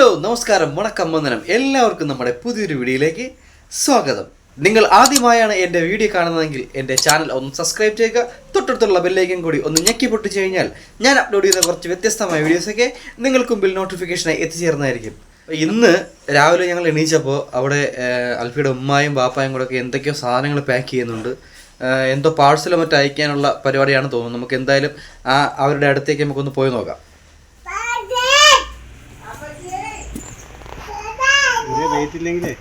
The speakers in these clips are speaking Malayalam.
ഹലോ നമസ്കാരം വണക്കം വന്ദനം. എല്ലാവർക്കും നമ്മുടെ പുതിയൊരു വീഡിയോയിലേക്ക് സ്വാഗതം. നിങ്ങൾ ആദ്യമായാണ് എന്റെ വീഡിയോ കാണുന്നതെങ്കിൽ എന്റെ ചാനൽ ഒന്ന് സബ്സ്ക്രൈബ് ചെയ്യുക തൊട്ടടുത്തുള്ള ബെല്ലേക്കും കൂടി ഒന്ന് ഞെക്കി പൊട്ടിച്ച് കഴിഞ്ഞാൽ ഞാൻ അപ്ലോഡ് ചെയ്യുന്ന കുറച്ച് വ്യത്യസ്തമായ വീഡിയോസൊക്കെ നിങ്ങൾക്ക് മുമ്പിൽ നോട്ടിഫിക്കേഷനായി എത്തിച്ചേർന്നതായിരിക്കും. ഇന്ന് രാവിലെ ഞങ്ങൾ എണീച്ചപ്പോൾ അവിടെ അൽഫിയുടെ ഉമ്മായും ബാപ്പായും കൂടെ ഒക്കെ എന്തൊക്കെയോ സാധനങ്ങൾ പാക്ക് ചെയ്യുന്നുണ്ട്. എന്തോ പാഴ്സലോ മറ്റോ അയക്കാനുള്ള പരിപാടിയാണ് തോന്നുന്നത് നമുക്ക് എന്തായാലും ആ അവരുടെ അടുത്തേക്ക് നമുക്കൊന്ന് പോയി നോക്കാം. വെയിറ്റ് ഇല്ലെങ്കിലേ.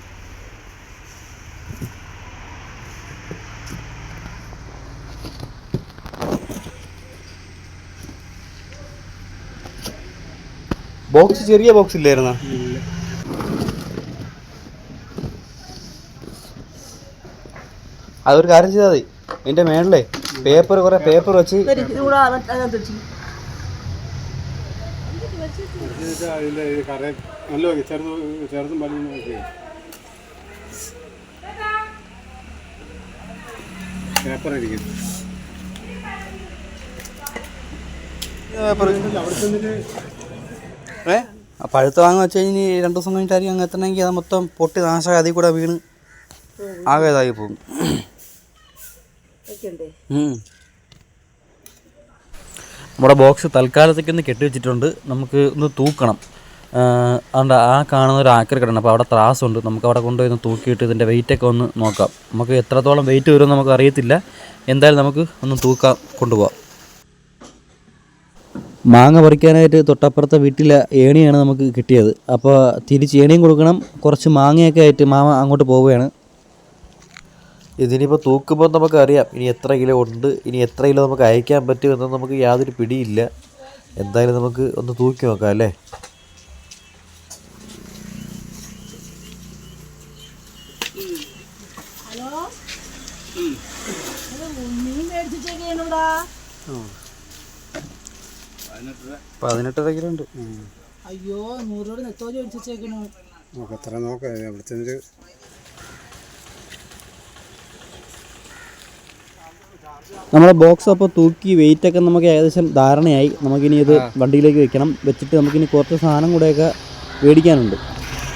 ബോക്സ് ചെറിയ ബോക്സ് ഇല്ലായിരുന്നോ? അതൊരു കാര്യം ചെയ്താൽ മതി. എന്റെ മേളിലേ പേപ്പർ കുറെ പേപ്പർ വെച്ച്. അതിന്റെ ഇത് കറ നല്ല നോക്കി ചെറുത് ചെറുതും വലുതും നോക്കി പേപ്പർ ഇരിക്കും അവിടെ ചെന്നിട്ട് ഏ? ആ പഴുത്ത് വാങ്ങി വെച്ച് കഴിഞ്ഞ് രണ്ട് ദിവസം കഴിഞ്ഞിട്ടായിരിക്കും അങ്ങ് എത്തണമെങ്കിൽ അത് മൊത്തം പൊട്ടി നാശമായി അതിൽ കൂടെ വീണ് ആകെ ഇതായി പോകും. നമ്മുടെ ബോക്സ് തൽക്കാലത്തേക്ക് ഒന്ന് കെട്ടി വെച്ചിട്ടുണ്ട്. നമുക്ക് ഒന്ന് തൂക്കണം. അതുകൊണ്ട് ആ കാണുന്ന ഒരു ആക്കർ കിടണം അപ്പോൾ അവിടെ ത്രാസുണ്ട്. നമുക്ക് അവിടെ കൊണ്ടുപോയി ഒന്ന് തൂക്കിയിട്ട് ഇതിന്റെ വെയിറ്റൊക്കെ ഒന്ന് നോക്കാം. നമുക്ക് എത്രത്തോളം വെയിറ്റ് വരുമെന്ന് നമുക്ക് അറിയത്തില്ല. എന്തായാലും നമുക്ക് ഒന്ന് തൂക്കാം കൊണ്ടുപോകാം മാങ്ങ പറിക്കാനായിട്ട് തൊട്ടപ്പുറത്തെ വീട്ടിലെ ഏണിയാണ് നമുക്ക് കിട്ടിയത്. അപ്പോൾ തിരിച്ച് ഏണിയും കൊടുക്കണം. കുറച്ച് മാങ്ങയൊക്കെ ആയിട്ട് മാമ അങ്ങോട്ട് പോവുകയാണ്. ഇതിനിപ്പോൾ തൂക്കുമ്പോൾ നമുക്കറിയാം ഇനി എത്ര കിലോ ഉണ്ട് ഇനി എത്ര കിലോ നമുക്ക് അയക്കാൻ പറ്റും എന്ന് നമുക്ക് യാതൊരു പിടിയില്ല. എന്തായാലും നമുക്ക് ഒന്ന് തൂക്കി നോക്കാം അല്ലേ? പതിനെട്ടര കിലോ ഉണ്ട്. അയ്യോ നൂറോട് നെത്തോലി ഒഴിച്ചേക്കണു നോക്കാം എത്ര നോക്കാം അവിടെ നമ്മുടെ ബോക്സ് അപ്പോൾ തൂക്കി വെയിറ്റ് ഒക്കെ നമുക്ക് ഏകദേശം ധാരണയായി. നമുക്കിനി ഇത് വണ്ടിയിലേക്ക് വെക്കണം. വെച്ചിട്ട് നമുക്കിനി കുറച്ച് സാധനം കൂടെയൊക്കെ മേടിക്കാനുണ്ട്.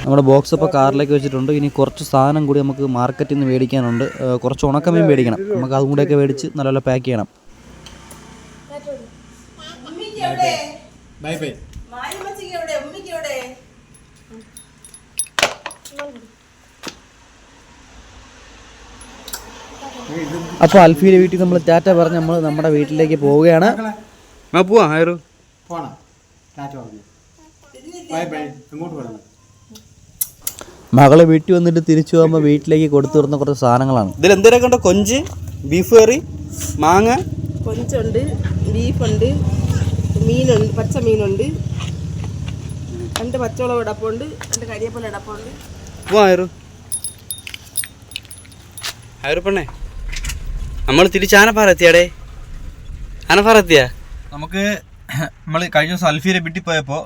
നമ്മുടെ ബോക്സ് അപ്പോൾ കാറിലേക്ക് വെച്ചിട്ടുണ്ട്. ഇനി കുറച്ച് സാധനം കൂടി നമുക്ക് മാർക്കറ്റിൽ നിന്ന് മേടിക്കാനുണ്ട്. കുറച്ച് ഉണക്കമീൻ മേടിക്കണം. നമുക്ക് അതും കൂടെയൊക്കെ മേടിച്ച് നല്ല പാക്ക് ചെയ്യണം. ബൈ ബൈ അപ്പോൾ അൽഫിയുടെ വീട്ടിൽ നമ്മൾ ടാറ്റ പറഞ്ഞ് നമ്മൾ നമ്മുടെ വീട്ടിലേക്ക് പോവുകയാണ്. മകൾ പോവാ ഹയറു പോണം. ടാറ്റ പറഞ്ഞു. ബൈ ബൈ അങ്ങോട്ട് പറഞ്ഞു മകളെ വീട്ടിൽ വന്നിട്ട് തിരിച്ചു പോകുമ്പോൾ വീട്ടിലേക്ക് കൊടുത്തു വരുന്ന കുറച്ച് സാധനങ്ങളാണ്. ഇതിൽ എന്തൊക്കെ ഉണ്ടോ കൊഞ്ച് ബീഫ് കറി മാങ്ങ? കൊഞ്ചുണ്ട് ബീഫുണ്ട് മീനുണ്ട് പച്ച മീനുണ്ട്. രണ്ട് പച്ചമുളക് ഇടപ്പുണ്ട് രണ്ട് കരിയപ്പല ഇടപ്പുണ്ട്. പോവാ ഹയറു ഹയറു പെണ്ണേ. നമ്മൾ തിരിച്ച് ആനപ്പാറ എത്തിയാടേ? ആനപ്പാറ എത്തിയാ? നമുക്ക് നമ്മൾ കഴിഞ്ഞ ദിവസം വിട്ടി പോയപ്പോൾ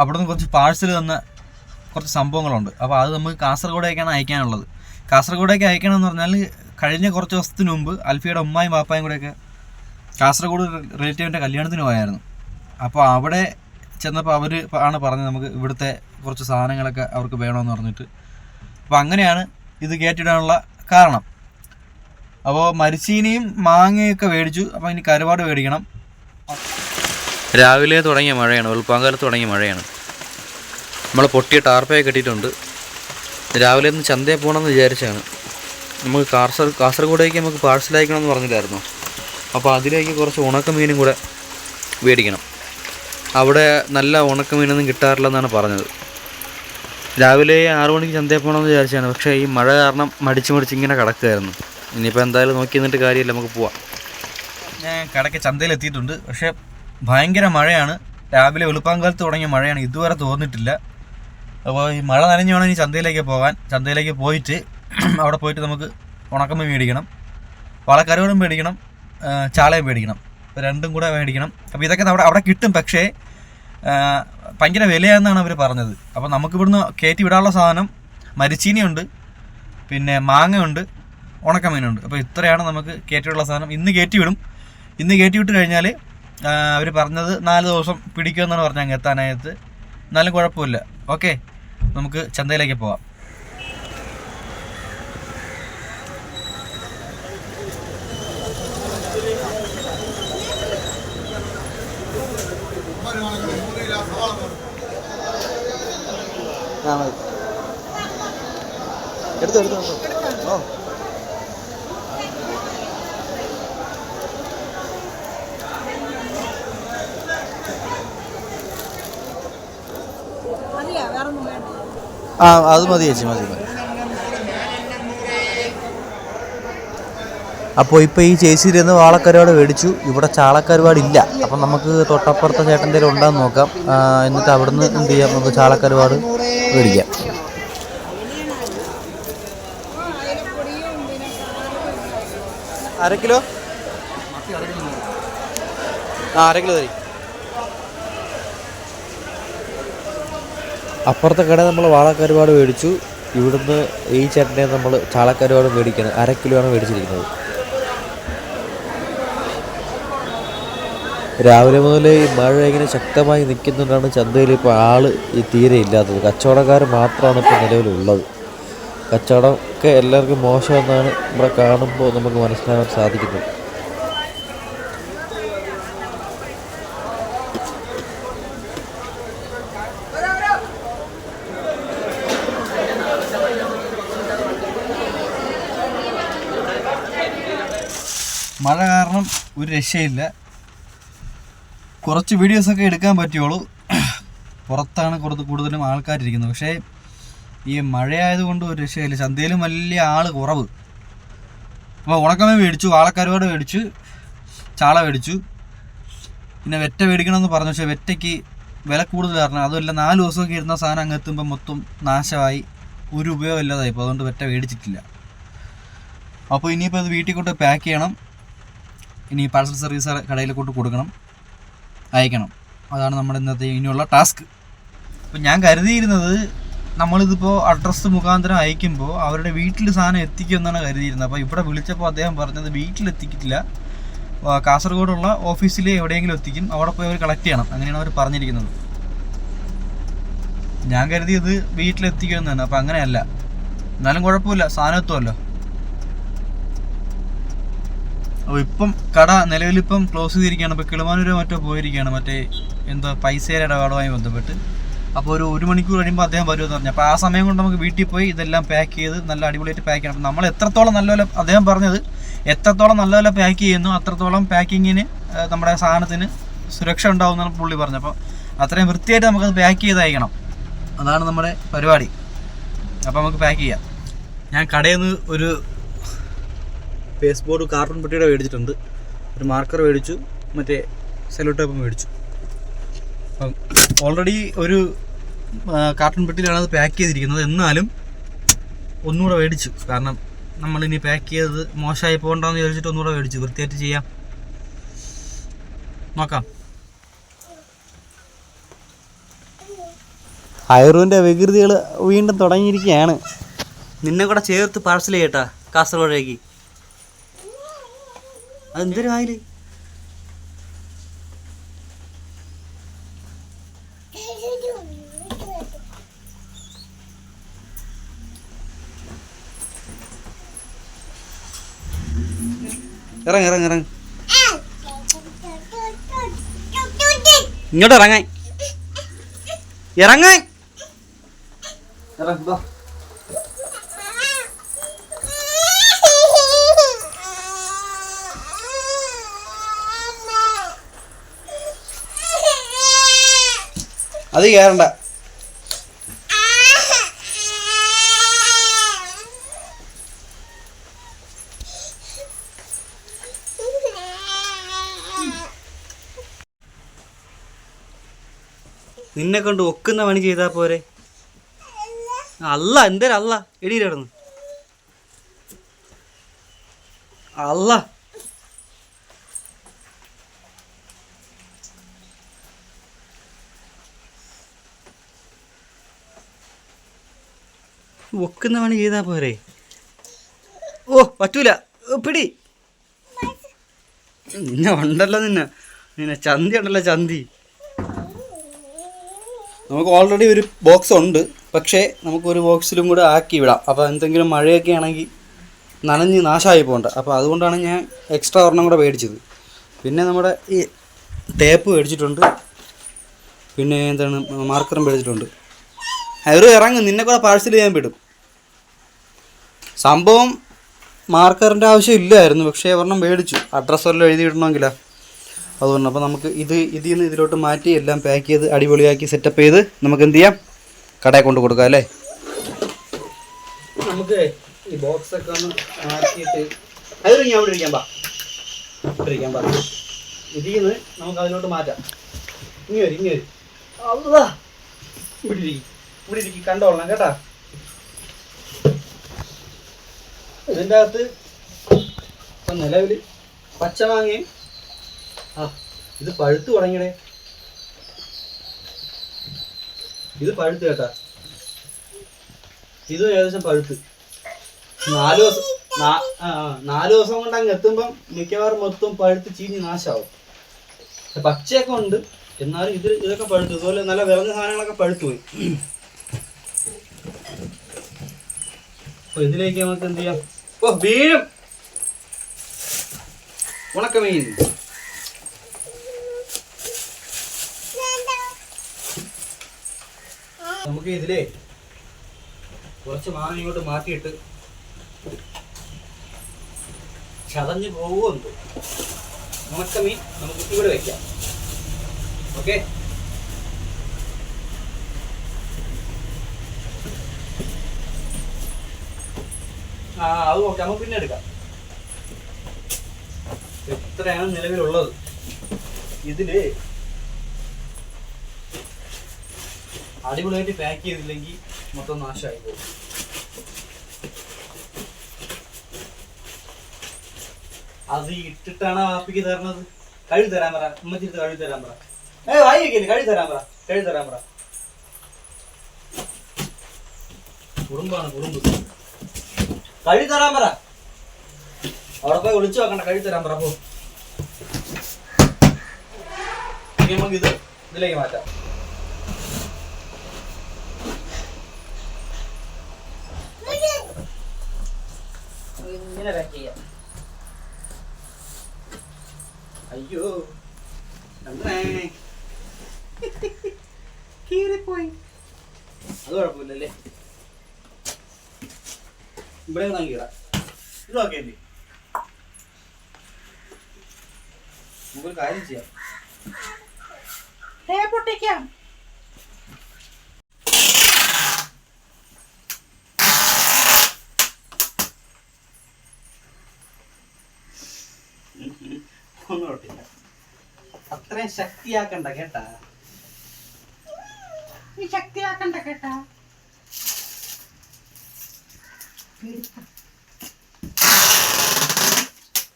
അവിടെ നിന്ന് കുറച്ച് പാഴ്സൽ തന്ന കുറച്ച് സംഭവങ്ങളുണ്ട്. അപ്പോൾ അത് നമുക്ക് കാസർഗോഡേക്കാണ് അയക്കാനുള്ളത്. കാസർഗോഡേക്ക് അയക്കണമെന്ന് പറഞ്ഞാൽ കഴിഞ്ഞ കുറച്ച് ദിവസത്തിന് മുമ്പ് അൽഫിയുടെ ഉമ്മായും പാപ്പായും കൂടെയൊക്കെ കാസർഗോഡ് റിലേറ്റീവിന്റെ കല്യാണത്തിന് പോയായിരുന്നു. അപ്പോൾ അവിടെ ചെന്നപ്പോൾ അവർ ആണ് പറഞ്ഞത് നമുക്ക് ഇവിടുത്തെ കുറച്ച് സാധനങ്ങളൊക്കെ അവർക്ക് വേണമെന്ന് പറഞ്ഞിട്ട്. അപ്പോൾ അങ്ങനെയാണ് ഇത് കയറ്റിടാനുള്ള കാരണം. അപ്പോൾ മരിച്ചീനിയും മാങ്ങയൊക്കെ മേടിച്ചു. അപ്പോൾ ഇനി കരുവാട് മേടിക്കണം. രാവിലെ തുടങ്ങിയ മഴയാണ്. വെളുപ്പാങ്കാലത്ത് തുടങ്ങിയ മഴയാണ്. നമ്മൾ പൊട്ടിയ ടാർപ്പയൊക്കെ കെട്ടിയിട്ടുണ്ട്. രാവിലെ ഒന്ന് ചന്തയിൽ പോകണമെന്ന് വിചാരിച്ചാണ്. നമുക്ക് കാസർ കാസർഗോഡേക്ക് നമുക്ക് പാഴ്സൽ അയക്കണമെന്ന് പറഞ്ഞില്ലായിരുന്നു? അപ്പോൾ അതിലേക്ക് കുറച്ച് ഉണക്കമീനും കൂടെ മേടിക്കണം. അവിടെ നല്ല ഉണക്കമീനൊന്നും കിട്ടാറില്ലെന്നാണ് പറഞ്ഞത്. രാവിലെ ആറു മണിക്ക് ചന്തയിൽ പോകണമെന്ന് വിചാരിച്ചാണ്. പക്ഷേ ഈ മഴ കാരണം മടിച്ച് മടിച്ച് ഇങ്ങനെ കിടക്കുകയായിരുന്നു. ഇനിയിപ്പോൾ എന്തായാലും നോക്കി നിന്നിട്ട് കാര്യമില്ല നമുക്ക് പോവാം. ഞാൻ കടയ്ക്ക് ചന്തയിൽ എത്തിയിട്ടുണ്ട്. പക്ഷേ ഭയങ്കര മഴയാണ്. രാവിലെ വെളുപ്പാങ്കാലത്ത് തുടങ്ങിയ മഴയാണ്. ഇതുവരെ തോന്നിട്ടില്ല അപ്പോൾ ഈ മഴ നനഞ്ഞു വേണം ഇനി ചന്തയിലേക്ക് പോകാൻ. ചന്തയിലേക്ക് പോയിട്ട് അവിടെ പോയിട്ട് നമുക്ക് ഉണക്കമ്മ മേടിക്കണം. വളക്കരവടും മേടിക്കണം. ചാളയും മേടിക്കണം. രണ്ടും കൂടെ മേടിക്കണം. അപ്പോൾ ഇതൊക്കെ അവിടെ അവിടെ കിട്ടും. പക്ഷേ ഭയങ്കര വിലയാണെന്നാണ് അവർ പറഞ്ഞത്. അപ്പോൾ നമുക്കിവിടുന്ന് കയറ്റി വിടാനുള്ള സാധനം മരിച്ചീനിയുണ്ട്. പിന്നെ മാങ്ങയുണ്ട്. ഉണക്കമീനുണ്ട് അപ്പോൾ ഇത്രയാണ് നമുക്ക് കയറ്റിയുള്ള സാധനം. ഇന്ന് കയറ്റി വിടും. ഇന്ന് കയറ്റി വിട്ട് കഴിഞ്ഞാൽ അവർ പറഞ്ഞത് നാല് ദിവസം പിടിക്കുമെന്നാണ് പറഞ്ഞത് അങ്ങ് എത്താനായിട്ട്. എന്നാലും കുഴപ്പമില്ല. ഓക്കെ. നമുക്ക് ചന്തയിലേക്ക് പോവാം. എടുത്തു എടുത്തു. ഓ. ആ അത് മതി ചേച്ചി മതി മതി. അപ്പോൾ ഇപ്പോൾ ഈ ചേച്ചിയിൽ നിന്ന് വാളക്കരുവാട് മേടിച്ചു. ഇവിടെ ചാളക്കരുവാടില്ല. അപ്പം നമുക്ക് തൊട്ടപ്പുറത്തെ ചേട്ടന്റെ ഉണ്ടാകുന്ന നോക്കാം. എന്നിട്ട് അവിടുന്ന് എന്ത് ചെയ്യാം? നമുക്ക് ചാളക്കരുവാട് മേടിക്കാം. അര കിലോ? ആ അര കിലോ തരി. അപ്പുറത്തെ കട നമ്മൾ വാളക്കരുപാട് മേടിച്ചു. ഇവിടുന്ന് ഈ ചേട്ടനെ നമ്മൾ ചാളക്കരുപാട് മേടിക്കണം. അര കിലോ ആണ് മേടിച്ചിരിക്കുന്നത്. രാവിലെ മുതൽ ഈ മഴ ഇങ്ങനെ ശക്തമായി നിൽക്കുന്നുണ്ടാണ് ചന്തയിൽ ഇപ്പോൾ ഈ തീരെ ഇല്ലാത്തത്. കച്ചവടക്കാർ മാത്രമാണ് ഇപ്പോൾ നിലവിലുള്ളത്. കച്ചവടമൊക്കെ എല്ലാവർക്കും മോശമെന്നാണ് ഇവിടെ കാണുമ്പോൾ നമുക്ക് മനസ്സിലാക്കാൻ സാധിക്കുന്നത്. മഴ കാരണം ഒരു രക്ഷയില്ല. കുറച്ച് വീഡിയോസൊക്കെ എടുക്കാൻ പറ്റുള്ളൂ. പുറത്താണ് കുറച്ച് കൂടുതലും ആൾക്കാരിരിക്കുന്നത് പക്ഷേ ഈ മഴയായതുകൊണ്ട് ഒരു രക്ഷയില്ല. ചന്തയിലും വലിയ ആൾ കുറവ്. അപ്പോൾ ഉണക്കമേ മേടിച്ചു വാളക്കരുവാട് മേടിച്ചു ചാള മേടിച്ചു. പിന്നെ വെറ്റ മേടിക്കണമെന്ന് പറഞ്ഞു. പക്ഷേ വെറ്റയ്ക്ക് വില കൂടുതൽ കാരണം അതുമല്ല നാല് ദിവസമൊക്കെ ഇരുന്ന സാധനം അങ്ങ് എത്തുമ്പോൾ മൊത്തം നാശമായി. ഒരു ഉപയോഗം ഇല്ലാതായിപ്പോൾ അതുകൊണ്ട് വെറ്റ മേടിച്ചിട്ടില്ല. അപ്പോൾ ഇനിയിപ്പോൾ അത് വീട്ടിൽ കൊണ്ട് പാക്ക് ചെയ്യണം. ഇനി പാർസൽ സർവീസ് കടയിൽ കൊണ്ട് കൊടുക്കണം. അയക്കണം. അതാണ് നമ്മുടെ ഇന്നത്തെ ഇനിയുള്ള ടാസ്ക് അപ്പം ഞാൻ കരുതിയിരുന്നത് നമ്മളിതിപ്പോൾ അഡ്രസ്സ് മുഖാന്തരം അയക്കുമ്പോൾ അവരുടെ വീട്ടിൽ സാധനം എത്തിക്കുമെന്നാണ് കരുതിയിരുന്നത്. അപ്പോൾ ഇവിടെ വിളിച്ചപ്പോൾ അദ്ദേഹം പറഞ്ഞത് വീട്ടിലെത്തിക്കില്ല ആ, കാസർഗോഡുള്ള ഓഫീസിൽ എവിടെയെങ്കിലും എത്തിക്കും. അവിടെ പോയി അവർ കളക്ട് ചെയ്യണം. അങ്ങനെയാണ് അവർ പറഞ്ഞിരിക്കുന്നത്. ഞാൻ കരുതിയത് വീട്ടിലെത്തിക്കുമെന്നാണ് അപ്പം അങ്ങനെയല്ല. എന്നാലും കുഴപ്പമില്ല. സാധനം എത്തുമല്ലോ. അപ്പോൾ ഇപ്പം കട നിലവിൽ നിലവിലിപ്പം ക്ലോസ് ചെയ്തിരിക്കുകയാണ്. ഇപ്പോൾ കിളിമാനൂരോ മറ്റോ പോയിരിക്കുകയാണ്. മറ്റേ എന്താ പൈസയുടെ ഇടപാടുമായി ബന്ധപ്പെട്ട്. അപ്പോൾ ഒരു ഒരു മണിക്കൂർ കഴിയുമ്പോൾ അദ്ദേഹം വരുമെന്ന് പറഞ്ഞു. അപ്പോൾ ആ സമയം കൊണ്ട് നമുക്ക് വീട്ടിൽ പോയി ഇതെല്ലാം പാക്ക് ചെയ്ത് നല്ല അടിപൊളിയായിട്ട് പാക്ക് ചെയ്യണം. അപ്പോൾ നമ്മൾ എത്രത്തോളം നല്ലപോലെ അദ്ദേഹം പറഞ്ഞത് എത്രത്തോളം നല്ലപോലെ പാക്ക് ചെയ്യുന്നു അത്രത്തോളം പാക്കിങ്ങിന് നമ്മുടെ സാധനത്തിന് സുരക്ഷ ഉണ്ടാവും ഉണ്ടാവുമെന്നാണ് പുള്ളി പറഞ്ഞത് അപ്പോൾ അത്രയും വൃത്തിയായിട്ട് നമുക്കത് പാക്ക് ചെയ്ത് അയക്കണം അതാണ് നമ്മുടെ പരിപാടി. അപ്പോൾ നമുക്ക് പാക്ക് ചെയ്യാം. ഞാൻ കടയിൽ നിന്ന് ഒരു പേസ് ബോർഡ് കാർട്ടൺ പെട്ടിയുടെ മേടിച്ചിട്ടുണ്ട്. ഒരു മാർക്കർ മേടിച്ചു മറ്റേ സെലോ ടേപ്പ് മേടിച്ചു. അപ്പം ഓൾറെഡി ഒരു കാർട്ടൺ പെട്ടിയിലാണ് അത് പാക്ക് ചെയ്തിരിക്കുന്നത്. എന്നാലും ഒന്നുകൂടെ മേടിച്ചു. കാരണം നമ്മളിനി പാക്ക് ചെയ്തത് മോശമായി പോകണ്ടെന്ന് വിചാരിച്ചിട്ട് ഒന്നുകൂടെ മേടിച്ചു. വൃത്തിയായിട്ട് ചെയ്യാം. നോക്കാം. അയറുവിന്റെ വികൃതികൾ വീണ്ടും തുടങ്ങിയിരിക്കുകയാണ്. നിന്നെ കൂടെ ചേർത്ത് പാഴ്സൽ ചെയ്യട്ടാ കാസർഗോഡേക്ക്. അതെന്തൊരു വായിൽ ഇറങ്ങ ഇറങ്ങ ഇറങ്ങ. ഇങ്ങോട്ട് ഇറങ്ങാൻ ഇറങ്ങാൻ ഇറങ്ങ അത് കേറണ്ട. നിന്നെ കൊണ്ട് ഒക്കുന്ന പണി ചെയ്താൽ പോരെ. അല്ല എന്തേലും അല്ല. എടീ അല്ല. ഒക്കുന്ന പണി ചെയ്താൽ പോരെ. ഓ പറ്റൂല. പിടി. നിന്നെ ഉണ്ടല്ലോ നിന്നെ. നിന്നെ ചന്തി ഉണ്ടല്ലോ ചന്തി. നമുക്ക് ഓൾറെഡി ഒരു ബോക്സ് ഉണ്ട്. പക്ഷേ നമുക്ക് ഒരു ബോക്സിലും കൂടെ ആക്കി വിടാം. അപ്പോൾ എന്തെങ്കിലും മഴയൊക്കെ ആണെങ്കിൽ നനഞ്ഞ് നാശമായി പോകണ്ട. അപ്പോൾ അതുകൊണ്ടാണ് ഞാൻ എക്സ്ട്രാ ഒരെണ്ണം കൂടെ മേടിച്ചത്. പിന്നെ നമ്മുടെ ഈ ടേപ്പ് മേടിച്ചിട്ടുണ്ട്. പിന്നെ എന്താണ്? മാർക്കറും മേടിച്ചിട്ടുണ്ട്. അവർ ഇറങ്ങും നിന്നെ കൂടെ പാഴ്സൽ ചെയ്യാൻ വിടും. സംഭവം മാർക്കറിന്റെ ആവശ്യം ഇല്ലായിരുന്നു പക്ഷേ ഒരെണ്ണം മേടിച്ചു. അഡ്രസ്സ് വല്ലതും എഴുതി ഇടണമെങ്കിലാ അതുകൊണ്ട് അപ്പോൾ നമുക്ക് ഇത് ഇതിൽ നിന്ന് ഇതിലോട്ട് മാറ്റി എല്ലാം പാക്ക് ചെയ്ത് അടിപൊളിയാക്കി സെറ്റപ്പ് ചെയ്ത് നമുക്ക് എന്ത് ചെയ്യാം? കടയിൽ കൊണ്ട് കൊടുക്കാം അല്ലേ? നമുക്ക് ഈ ബോക്സ് ഒക്കെ ഒന്ന് മാറ്റിയിട്ട് അത് ഞാൻ അവിടെ ഇരിക്കാൻ പാ ഇവിടെ ഇരിക്കാൻ പാ ഇതിൽ നിന്ന് നമുക്ക് അതിലോട്ട് മാറ്റാം. ഇങ്ങനെ ഇങ്ങനെ അവിടെ. ഇവിടെ ഇരിക്കും. ഇവിടെ ഇരിക്കും കണ്ടോളണം കേട്ടാ. ഇതിന്റെ അകത്ത് ഇപ്പം നിലവിൽ പച്ചമാങ്ങയും ആ ഇത് പഴുത്ത് തുടങ്ങിയടേ. ഇത് പഴുത്ത് കേട്ടാ. ഇതും ഏകദേശം പഴുത്ത്. നാല് ദിവസം നാല് ദിവസം കൊണ്ട് അങ്ങ് എത്തുമ്പം മിക്കവാറും മൊത്തം പഴുത്ത് ചീഞ്ഞ് പക്ഷെ പച്ചയൊക്കെ ഉണ്ട് എന്നാലും ഇത് ഇതൊക്കെ പഴുത്തു അതുപോലെ നല്ല വിളഞ്ഞ സാധനങ്ങളൊക്കെ പഴുത്തു പോയി. അപ്പൊ ഇതിലേക്ക് നമുക്ക് എന്ത് ചെയ്യാം? ഓ വീഴും. ഉണക്കമീൻ നമുക്ക് ഇതിലേ കുറച്ച് മാങ്ങ ഇങ്ങോട്ട് മാറ്റിയിട്ട് ചതഞ്ഞ് പോകുമെന്ന് ഉണക്കമീൻ നമുക്ക് ഇവിടെ വെക്കാം. ഓക്കെ? ആ അത് ഓക്കെ നമുക്ക് പിന്നെ എടുക്കാം. എത്രയാണ് നിലവിലുള്ളത്. ഇതിൽ അടിപൊളിയായിട്ട് പാക്ക് ചെയ്തില്ലെങ്കിൽ മൊത്തം നാശമായി പോകും. അത് ഇട്ടിട്ടാണ് ആപ്പിക്ക് തരണത്. കഴുകി തരാൻ പറ. ഉമ്മച്ചിട്ട് കഴുകി തരാൻ പറ. ഏ വായി വെക്കില്ല? കഴുകി തരാൻ പറ. കഴുകി തരാൻ പറ. കുറുമ്പാണ് കുറുമ്പ്. കഴുകി തരാൻ പറ. അവിടെ പോയി ഒളിച്ചു വെക്കണ്ട കഴി തരാൻ പറ പോ. നമുക്ക് ഇത് ഇതിലേക്ക് മാറ്റാം. ഇങ്ങനെ പാക്ക് ചെയ്യാം. അയ്യോ കീറിപ്പോയി. അത് കുഴപ്പമില്ലല്ലേ? ഇവിടെ ഞാൻ കീറാം ഇത് ഓക്കെ അല്ലേ നമുക്കൊരു കാര്യം ചെയ്യാം പൊട്ടിക്കാം ഒന്നും അത്രയും ശക്തിയാക്കണ്ട കേട്ടാ. ശക്തിയാക്കണ്ട കേട്ടാ.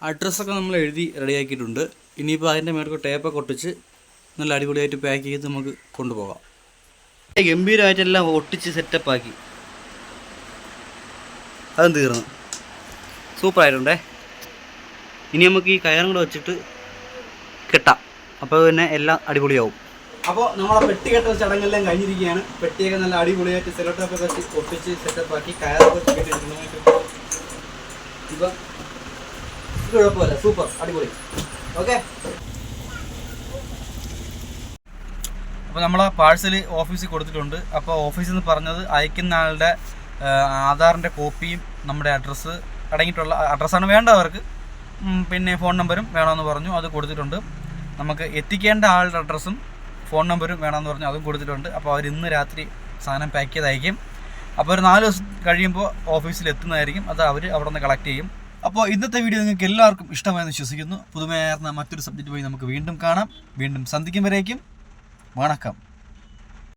അഡ്രസ്സൊക്കെ നമ്മൾ എഴുതി റെഡിയാക്കിയിട്ടുണ്ട് ഇനിയിപ്പോൾ അതിന്റെ മേലേക്ക് ടേപ്പൊക്കെ ഒട്ടിച്ച് നല്ല അടിപൊളിയായിട്ട് പാക്ക് ചെയ്ത് നമുക്ക് കൊണ്ടുപോകാം. ഗംഭീരമായിട്ടെല്ലാം ഒട്ടിച്ച് സെറ്റപ്പാക്കി അതും തീർന്നു. സൂപ്പറായിട്ടുണ്ടേ ഇനി നമുക്ക് ഈ കയറും കൂടെ വെച്ചിട്ട് കെട്ടാം. അപ്പോൾ പിന്നെ എല്ലാം അടിപൊളിയാവും. അപ്പോൾ നമ്മളെ പെട്ടി കെട്ടൽ ചടങ്ങെല്ലാം കഴിഞ്ഞിരിക്കുകയാണ്. പെട്ടിയൊക്കെ നല്ല അടിപൊളിയായിട്ട് സെലോട്ടൊക്കെ വെച്ച് ഒട്ടിച്ച് സെറ്റപ്പാക്കി കയറൊക്കെ കെട്ടിയിട്ടുണ്ട് ഇപ്പം കുഴപ്പമില്ല. സൂപ്പർ അടിപൊളി. ഓക്കെ അപ്പോൾ നമ്മൾ ആ പാഴ്സൽ ഓഫീസിൽ കൊടുത്തിട്ടുണ്ട്. അപ്പോൾ ഓഫീസിൽ നിന്ന് പറഞ്ഞത് അയക്കുന്ന ആളുടെ ആധാറിന്റെ കോപ്പിയും നമ്മുടെ അഡ്രസ്സ് അടങ്ങിയിട്ടുള്ള അഡ്രസ്സാണ് വേണ്ടത് അവർക്ക്. പിന്നെ ഫോൺ നമ്പരും വേണമെന്ന് പറഞ്ഞു. അത് കൊടുത്തിട്ടുണ്ട്. നമുക്ക് എത്തിക്കേണ്ട ആളുടെ അഡ്രസ്സും ഫോൺ നമ്പറും വേണമെന്ന് പറഞ്ഞു അതും കൊടുത്തിട്ടുണ്ട്. അപ്പോൾ അവർ ഇന്ന് രാത്രി സാധനം പാക്ക് ചെയ്തായിരിക്കും അപ്പോൾ ഒരു നാല് ദിവസം കഴിയുമ്പോൾ ഓഫീസിൽ എത്തുന്നതായിരിക്കും. അത് അവർ അവിടെ നിന്ന് കളക്ട് ചെയ്യും. അപ്പോൾ ഇന്നത്തെ വീഡിയോ നിങ്ങൾക്ക് എല്ലാവർക്കും ഇഷ്ടമായെന്ന് വിശ്വസിക്കുന്നു. പുതുമയാർന്ന മറ്റൊരു സബ്ജക്റ്റ് പോയി നമുക്ക് വീണ്ടും കാണാം. വീണ്ടും സന്ധിക്കും വരേക്കും. വണക്കം.